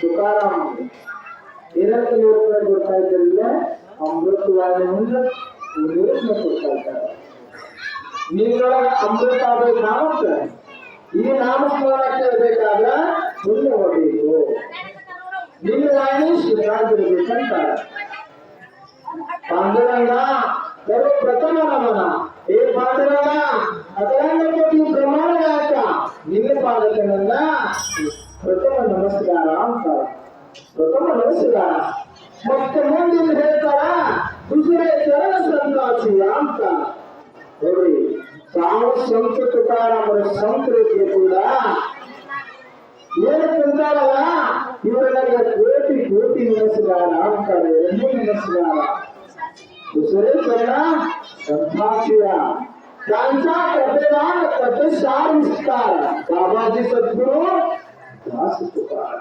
ತುಕಾರಾಮ್ ಏನಕ್ಕೆ ಯೋಚನೆ ಕೊಡ್ತಾ ಇದ್ದಿಲ್ಲ ಅಮೃತವಾದ ಮುಂದೆ ಯೋಚನೆ ಕೊಡ್ತಾ ಇದ್ದಾರೆ ನೀರೊಳಗೆ ಅಮೃತ ಆಗಬೇಕು ನಾಮಕ್ಕೆ ಈ ನಾಮಸ್ಮರಣ ಕೇಳಬೇಕಾದ್ರೆ ಮುಂದೆ ಹೋಗಬೇಕು ನಿನ್ನ ವಾಣಿ ಶ್ರೀರಾಗಿರ್ಬೇಕಂತ ಪಾಂಡುರಂಗ ಸರ್ವ ಪ್ರಥಮ ನಮನ ಏ ಪಾಂಡುರಂಗ ಅದರಂಗ ಕೋಟಿ ಬ್ರಹ್ಮಾಂಡ ಯಾಕ ನಿನ್ನ ನನ್ನ ಪ್ರಥಮ ನಮಸ್ಕಾರ ಅಂತ. ಪ್ರಥಮ ನಮಸ್ಕಾರ. ಮತ್ತೆ ಮುಂದಿನ ಹೇಳ್ತಾರ? ದುಸರೇ ಚರಣ ಸಂತಾಸಿಯ ಅಂತ. ನೋಡಿ, ತಾವು ಸಂಸ್ಕೃತಕಾರ ಅವರ ಸಂಸ್ಕೃತಿ ಕೂಡ ಏನು ತಂದಾರಲ್ಲ ಇವರೆಲ್ಲ ಕೋಟಿ ಕೋಟಿ ನೆನೆಸಿದಾರ ಅಂತಾರೆ ಎಲ್ಲೂ ನೆನೆಸಿದಾರ ದುಸರೇ ಚರಣ ಸಂತಾಸಿಯ त्यांचा कथेदार कथेसार विस्तार बाबाजी सद्गुरू दास तुकारा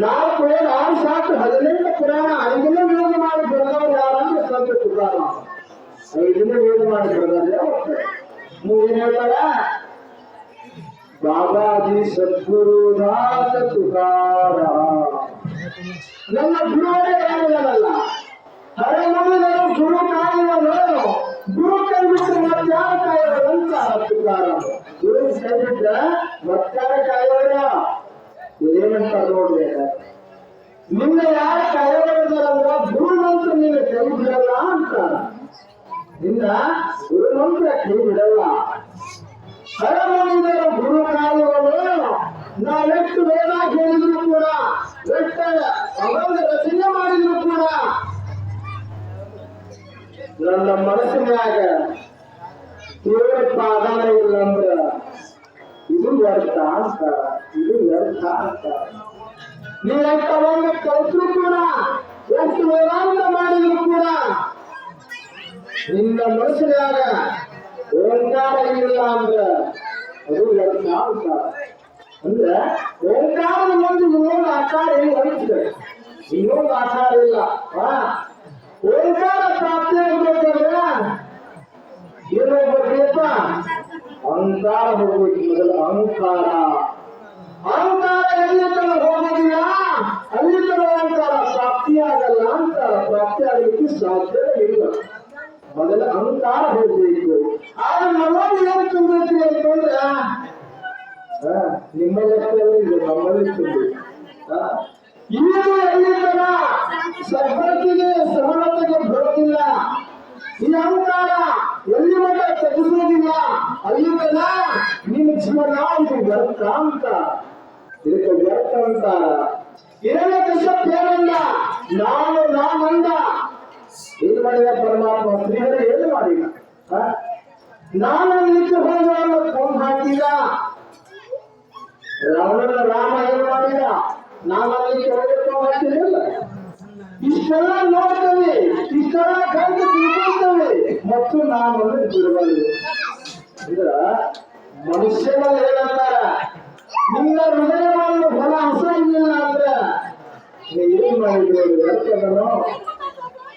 ನಾವು ಕೂಡ ನಾವು ಸಾಕು ಹದಿನೆಂಟು ಪುರಾಣ ಐದನೇ ವೇದ ಮಾಡಿ ಬರೆದವರು ಯಾರಂದ್ರೆ ಸಂತ ತುಕಾರ ಐದನೇ ವೇದ ಮಾಡಿ ಬರೆದ್ರೆ ಮೂವೇನ್ ಹೇಳ್ತಾರ ಬಾಬಾಜಿ ಸದ್ಗುರು ದಾಸ ತುಕಾರ ನನ್ನ ಗುರುವೇ ಹೇಳಿದನಲ್ಲ ಕೈ ಬಿಟ್ಟ ಮತ್ತಾರ ಕಾಯೋರ ಏನಂತ ನೋಡ್ರಿ ನಿನ್ನ ಯಾರು ಕಾಯೋರಂದ್ರ ಗುರು ಮಂತ್ರ ನಿನ್ನ ಕೈ ಬಿಡಲ್ಲ ಅಂತ ನಿನ್ನ ಗುರು ಮಂತ್ರ ಕೈ ಬಿಡಲ್ಲ ಹರಮುನಿದರು ಗುರು ಕಾಯುವನು ನಾವೆಷ್ಟು ವೇದ ಹೇಳಿದ್ರು ಕೂಡ ಎಷ್ಟು ಅವಂಗ ರಚನೆ ಮಾಡಿದ್ರು ಕೂಡ ನನ್ನ ಮನಸ್ಸಿನಾಗ ದೇವರ ಪಾದಾನ ಇಲ್ಲ ಅಂದ್ರ ಇದು ವ್ಯರ್ಥ ಅಂತ ಇದು ವ್ಯರ್ಥ ಅಂತ ನೀ ಎಷ್ಟು ಅವಂಗ ಕಲ್ತ್ರು ಕೂಡ ಎಷ್ಟು ವೇದಾಂತ ಮಾಡಿದ್ರು ಕೂಡ ನಿನ್ನ ಮನಸ್ಸಿನಾಗ ಓಂಕಾರ ಇಲ್ಲ ಅಂದ್ರ ಅದು ವ್ಯರ್ಥ ಅಂತ ಅಂದ್ರ ಓಂಕಾರದ ಒಂದು ಇನ್ನೊಂದು ಆಕಾರ ಇಲ್ಲ ಅನಿಸ್ತದೆ ಇನ್ನೊಂದು ಆಕಾರ ಇಲ್ಲ ಹಾ ಓಂಕಾರ ಪ್ರಾಪ್ತಿ ಆಗ್ಬೇಕಾದ್ರೆ ಏನಾಗ್ಬೇಕಪ್ಪ ಅಹಂಕಾರ ಹೋಗ್ಬೇಕು ಮೊದಲು ಅಹಂಕಾರ ಅಹಂಕಾರ ಎಲ್ಲಿ ತನ ಹೋಗೋದಿಲ್ಲ ಅಲ್ಲಿ ತನ ಅಹಂಕಾರ ಪ್ರಾಪ್ತಿ ಆಗಲ್ಲ ಅಂತ ಪ್ರಾಪ್ತಿ ಆಗಲಿಕ್ಕೆ ಸಾಧ್ಯವೇ ಇಲ್ಲ ಮೊದಲ ಅಹಂಕಾರ ಹೋಗ್ಬೇಕು ಆದ್ರೆ ನಮ್ಮಲ್ಲಿ ಏನು ತುಂಬೈತಿ ಅಂತಂದ್ರೆ ಹಾ, ನಿಮ್ಮಲ್ಲಿ ಅಷ್ಟೇ ಅಲ್ಲ ಇದು ನಮ್ಮಲ್ಲಿ ತುಂಬಿ ಇದು ಅಂತ. ಇರಲ್ಲ ಕಶ್ಯಪ್ ಏನಲ್ಲ ನಾನು, ನಾನಂದ. ಏನ್ ಮಾಡಿದ ಪರಮಾತ್ಮ? ಶ್ರೀಹರಿ ಏನು ಮಾಡಿದ? ನಾನು ನಿಂತು ಹೋಗುವ ಫೋನ್ ಹಾಕಿದ. ರಾವಣನ ರಾಮ ಏನು ಮಾಡಿದ? ನಾನು ಅಲ್ಲಿ? ಹೋಗ್ತೀನಿಲ್ಲ ಇಷ್ಟೆಲ್ಲ ನೋಡ್ತೇವೆ ಇಷ್ಟೆಲ್ಲ ಕಂಡು ತಿಳ್ಕೊಳ್ತೇವೆ ಮತ್ತು ನಾನು ಅಂದ್ರ ಮನುಷ್ಯನಲ್ಲಿ ಏನಂತಾರ ಅದು ವ್ಯರ್ಥದನೋ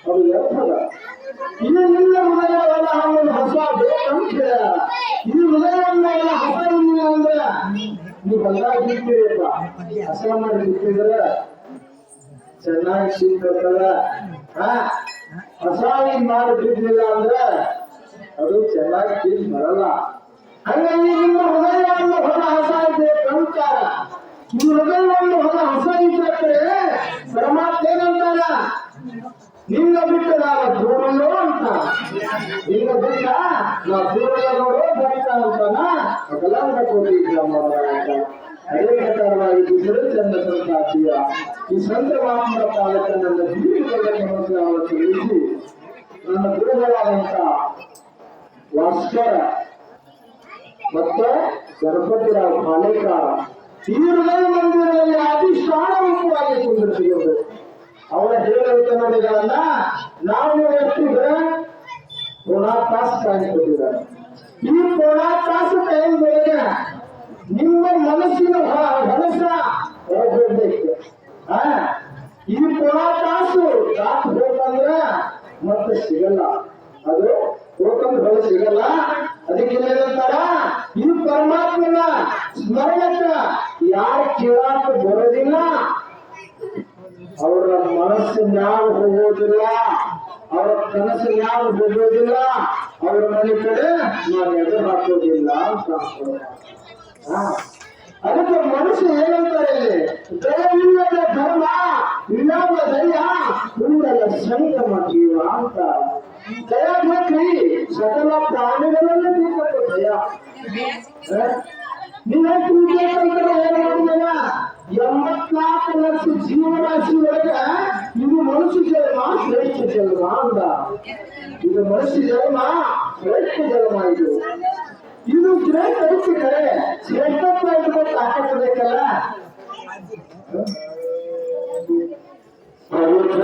ಅದು ವ್ಯರ್ಥದ ಇದು ನಿನ್ನ ಹೃದಯವನ್ನು ಅವನು ಹೊಸ ಬೇಕಂತ ಹೇಳ್ಯಾರ. ಈ ಹೃದಯವನ್ನು ಎಲ್ಲ ಹಸ ಇಲ್ಲ ಅಂದ್ರ ನೀವು ಹೊಲ ಬಿಡ್ತೀರಪ್ಪ ಹಸ ಮಾಡಿ ಬಿಟ್ಟಿದ್ರೆ ಚೆನ್ನಾಗಿ ಶೀತ ಬರ್ತದ ಹಾ ಹಸಾವಿ ಮಾಡಿ ಬಿಡ್ಲಿಲ್ಲ ಅಂದ್ರೆ ಅದು ಚೆನ್ನಾಗಿ ಶೀತ ಬರಲ್ಲ ಹಂಗಾಗಿ ನಿಮ್ಮ ಹೃದಯವನ್ನು ಹೊರ ಹಸ ಇದೆ ಕಂಕಾರ ಈ ಹೃದಯವನ್ನು ಹೊರ ಇದ್ದರೆ ಪರಮಾತ್ಮ ಏನಂತಾನ ನಿನ್ನ ಬಿಟ್ಟು ನಾನು ದೂರಲ್ಲೋ ಅಂತ. ನಿನ್ನ ಬಿಟ್ಟ ನಾ ದೂರಲ್ಲ ನೋಡೋ ಅಂತನ? ಕಲಾಂಗ ಕೊಟ್ಟಿದ್ದ ಬಿಸಿಲು ಚಂದ ಸಂತಾಪಿಯ ಈ ಸಂತ ಮಹಾತ್ಮರ ಪಾಲಕ ನನ್ನ ಜೀವಿತದ ನಮಸ್ಕಾರ ತಿಳಿಸಿ, ನನ್ನ ಗುರುಗಳಾದಂತ ವಾಸ್ಕರ ಮತ್ತೆ ಗಣಪತಿರಾವ್ ಪಾಲೇಕಾರ ಈ ಮಂದಿರದಲ್ಲಿ ಅಧಿಷ್ಠಾನ ಮುಖ್ಯವಾಗಿ ಕುಂದಿರ್ತೀವಿ ಅವರ ಹೇಳುತ್ತನಗಳನ್ನ ನಾವು ಎತ್ತಿದ್ರೆ ಈ ತಾಸು ಟೈಮ್ ಬೆಳಗ್ಗೆ ನಿಮ್ಮ ಮನಸ್ಸಿನ ಹೊ- ಹೊಲಸ ಹೋಗ್ಬೇಕು ಆ, ಈ ಪುನಃ ಕಾಸು ತಾಸು ಹೋಗ್ತಂದ್ರೆ ಮತ್ತೆ ಸಿಗಲ್ಲ. ಅದು ಹೋಗಂದ್ರೆ ಸಿಗಲ್ಲ. ಅದಕ್ಕೆ ಸ್ಮರಣಕ್ಕ ಯಾರು ಕೇಳಾಕ ಬರೋದಿಲ್ಲ. ಅವರ ಮನಸ್ಸು ಯಾವ ಹೋಗೋದಿಲ್ಲ. ಅವರ ಕನಸು ಯಾವ ಹೋಗೋದಿಲ್ಲ. ಅವರ ಮನೆ ಕಡೆ ನಾನು ಎದುರು ಹಾಕೋದಿಲ್ಲ ಅಂತ. ಅದಕ್ಕೆ ಮನಸ್ಸು ಏನಂತಾರೆ ಇಲ್ಲಿ? ದಯವಿಲ್ಲದ ಧರ್ಮ, ಇಲ್ಲದ ದಯ ಉಳ್ಳದ ಸಂಗಮ ಜೀವ ಅಂತ. ದಯ ಬೇಕ್ರಿ ಸಕಲ ಪ್ರಾಣಿಗಳಲ್ಲಿ ಬೇಕಂತ ದಯ. ಎಂಬತ್ನಾಲ್ಕು ವರ್ಷ ಜೀವರಾಶಿ ಒಳಗ ಇದು ಮನುಷ್ಯ ಜನ್ಮ ಶ್ರೇಷ್ಠ ಜನ್ಮ ಅಂದ ಇದು ಮನುಷ್ಯ ಜನ್ಮ ಶ್ರೇಷ್ಠ ಜನ್ಮ ಇದು ಇದು ಶ್ರೇಷ್ಠ ಕರೆ ಶ್ರೇಷ್ಠತ್ವ ಇಟ್ಕೊಂಡು ತಾಕತ್ತಬೇಕಲ್ಲ ಪವಿತ್ರ